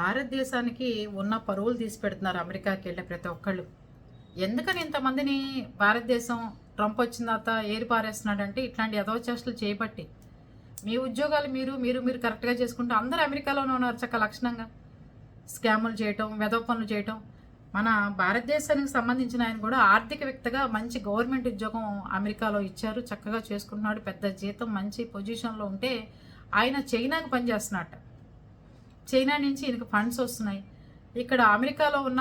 భారతదేశానికి ఉన్న పరువులు తీసి పెడుతున్నారు అమెరికాకి వెళ్ళే ప్రతి ఒక్కళ్ళు. ఎందుకని ఇంతమందిని భారతదేశం ట్రంప్ వచ్చిన తర్వాత ఏరి పారేస్తున్నాడంటే ఇట్లాంటి యథోచేష్టలు చేయబట్టి మీ ఉద్యోగాలు మీరు మీరు మీరు కరెక్ట్గా చేసుకుంటూ అందరూ అమెరికాలోనే ఉన్నారు చక్క లక్షణంగా. స్కాములు చేయటం వెధవ పనులు చేయటం. మన భారతదేశానికి సంబంధించిన ఆయన కూడా ఆర్థికవేత్తగా మంచి గవర్నమెంట్ ఉద్యోగం అమెరికాలో ఇచ్చారు చక్కగా చేసుకుంటున్నాడు పెద్ద జీతం మంచి పొజిషన్లో ఉంటే ఆయన చైనాకు పనిచేస్తున్నట్టు చైనా నుంచి ఈయనకి ఫండ్స్ వస్తున్నాయి. ఇక్కడ అమెరికాలో ఉన్న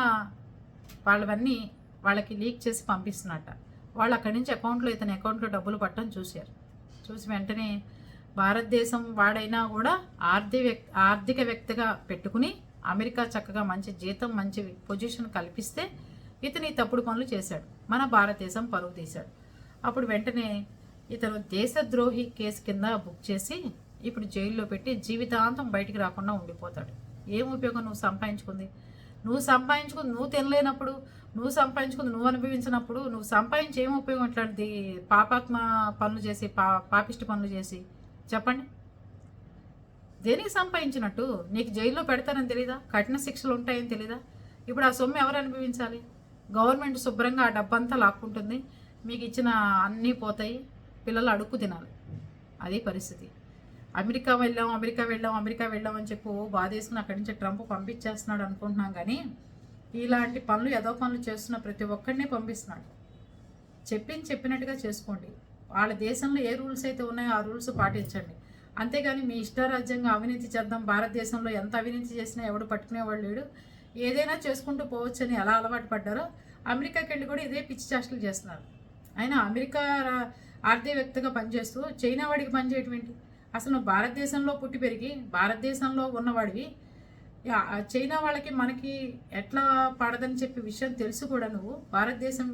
వాళ్ళవన్నీ వాళ్ళకి లీక్ చేసి పంపిస్తున్నట్ట వాళ్ళు అక్కడి నుంచి అకౌంట్లో ఇతని అకౌంట్లో డబ్బులు పట్టడం చూశారు. చూసి వెంటనే భారతదేశం వాడైనా కూడా ఆర్థిక వ్యక్- ఆర్థిక వ్యక్తిగా పెట్టుకుని అమెరికా చక్కగా మంచి జీతం మంచి పొజిషన్ కల్పిస్తే ఇతని తప్పుడు పనులు చేశాడు. మన భారతదేశం పరువు తీశాడు. అప్పుడు వెంటనే ఇతను దేశద్రోహి కేసు కింద బుక్ చేసి ఇప్పుడు జైల్లో పెట్టి జీవితాంతం బయటికి రాకుండా ఉండిపోతాడు. ఏం ఉపయోగం నువ్వు సంపాదించుకుంది? నువ్వు సంపాదించుకుంది నువ్వు తినలేనప్పుడు నువ్వు సంపాదించుకుంది నువ్వు అనుభవించినప్పుడు నువ్వు సంపాదించి ఏం ఉపయోగం ఇట్లాంటిది పాపాత్మ పనులు చేసి పా పాపిష్టి పనులు చేసి. చెప్పండి. దేనికి సంపాదించినట్టు? నీకు జైల్లో పెడతానని తెలీదా? కఠిన శిక్షలు ఉంటాయని తెలీదా? ఇప్పుడు ఆ సొమ్ము ఎవరు అనుభవించాలి? గవర్నమెంట్ శుభ్రంగా ఆ డబ్బంతా లాక్కుంటుంది. మీకు ఇచ్చిన అన్నీ పోతాయి. పిల్లలు అడుక్కు తినాలి. అదే పరిస్థితి. అమెరికా వెళ్ళాం అమెరికా వెళ్ళాం అమెరికా వెళ్ళాం అని చెప్పి బాధేసుకుని అక్కడి నుంచి ట్రంప్ పంపించేస్తున్నాడు అనుకుంటున్నాం కానీ ఇలాంటి పనులు ఏదో పనులు చేస్తున్న ప్రతి ఒక్కరిని పంపిస్తున్నాడు. చెప్పింది చెప్పినట్టుగా చేసుకోండి. వాళ్ళ దేశంలో ఏ రూల్స్ అయితే ఉన్నాయో ఆ రూల్స్ పాటించండి. అంతేగాని మీ ఇష్టారాజ్యంగా అవినీతి చేద్దాం భారతదేశంలో ఎంత అవినీతి చేసినా ఎవడు పట్టుకునేవాడు లేడు. ఏదైనా చేసుకుంటూ పోవచ్చని ఎలా అలవాటు పడ్డారో అమెరికాకి వెళ్ళి కూడా ఇదే పిచ్చి చేష్టలు చేస్తున్నారు. అయినా అమెరికా రా- ఆర్థిక వ్యక్తిగా పనిచేస్తూ చైనా వాడికి పనిచేయటం ఏంటి? అసలు నువ్వు భారతదేశంలో పుట్టి పెరిగి భారతదేశంలో ఉన్నవాడివి. చైనా వాళ్ళకి మనకి ఎట్లా పడదని చెప్పి విషయం తెలుసు కూడా నువ్వు. భారతదేశం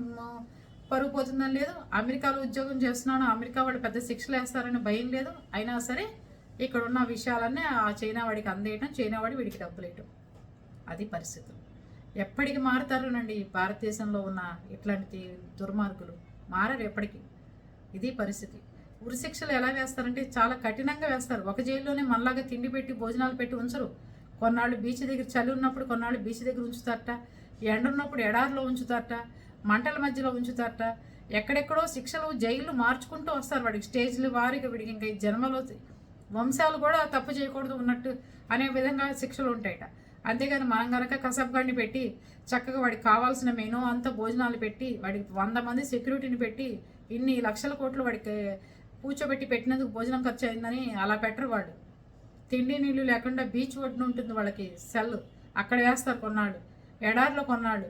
పరుగు పోతుందని లేదు. అమెరికాలో ఉద్యోగం చేస్తున్నాను అమెరికా వాళ్ళు పెద్ద శిక్షలు వేస్తారని భయం లేదు. అయినా సరే ఇక్కడ ఉన్న విషయాలన్నీ ఆ చైనా వాడికి అందేయటం చైనా వాడి వీడికి డబ్బులేయటం. అది పరిస్థితులు ఎప్పటికి మారుతారునండి భారతదేశంలో ఉన్న ఇట్లాంటి దుర్మార్గులు? మారరు ఎప్పటికీ. ఇది పరిస్థితి. ఉరిశిక్షలు ఎలా వేస్తారంటే చాలా కఠినంగా వేస్తారు. ఒక జైల్లోనే మనలాగా తిండి పెట్టి భోజనాలు పెట్టి ఉంచరు. కొన్నాళ్ళు బీచ్ దగ్గర చలి ఉన్నప్పుడు కొన్నాళ్ళు బీచ్ దగ్గర ఉంచుతారట. ఎండ ఉన్నప్పుడు ఎడారిలో ఉంచుతారట. మంటల మధ్యలో ఉంచుతారట. ఎక్కడెక్కడో శిక్షలు జైలు మార్చుకుంటూ వస్తారు వాడికి. స్టేజ్లు వారికి వీడికి ఇంకా ఈ జన్మలో వంశాలు కూడా తప్పు చేయకూడదు ఉన్నట్టు అనే విధంగా శిక్షలు ఉంటాయట. అంతేగాని మనం గనక కసబ్గాడిని పెట్టి చక్కగా వాడికి కావాల్సిన మెనూ అంతా భోజనాలు పెట్టి వాడికి వంద మంది సెక్యూరిటీని పెట్టి ఇన్ని లక్షల కోట్లు వాడికి కూర్చోబెట్టి పెట్టినందుకు భోజనం ఖర్చు అయిందని అలా పెట్టరు వాడు. తిండి నీళ్ళు లేకుండా బీచ్ ఒడ్డున ఉంటుంది వాళ్ళకి సెల్. అక్కడ వేస్తారు కొన్నాడు ఎడారిలో కొన్నాడు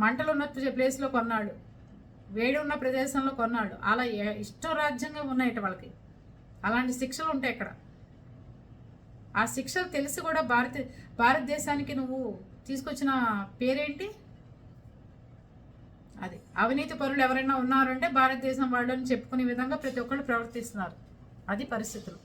మంటలు ఉన్న ప్లేస్లో కొన్నాడు వేడి ఉన్న ప్రదేశంలో కొన్నాడు అలా ఏ- ఇష్టరాజ్యంగా ఉన్నాయట వాళ్ళకి. అలాంటి శిక్షలు ఉంటాయి ఇక్కడ ఆ శిక్షలు తెలిసి కూడా భారత భారతదేశానికి నువ్వు తీసుకొచ్చిన పేరేంటి? అది. అవినీతి పరులు ఎవరైనా ఉన్నారంటే భారతదేశం వాళ్ళని చెప్పుకునే విధంగా ప్రతి ఒక్కళ్ళు ప్రవర్తిస్తున్నారు. అది పరిస్థితులు.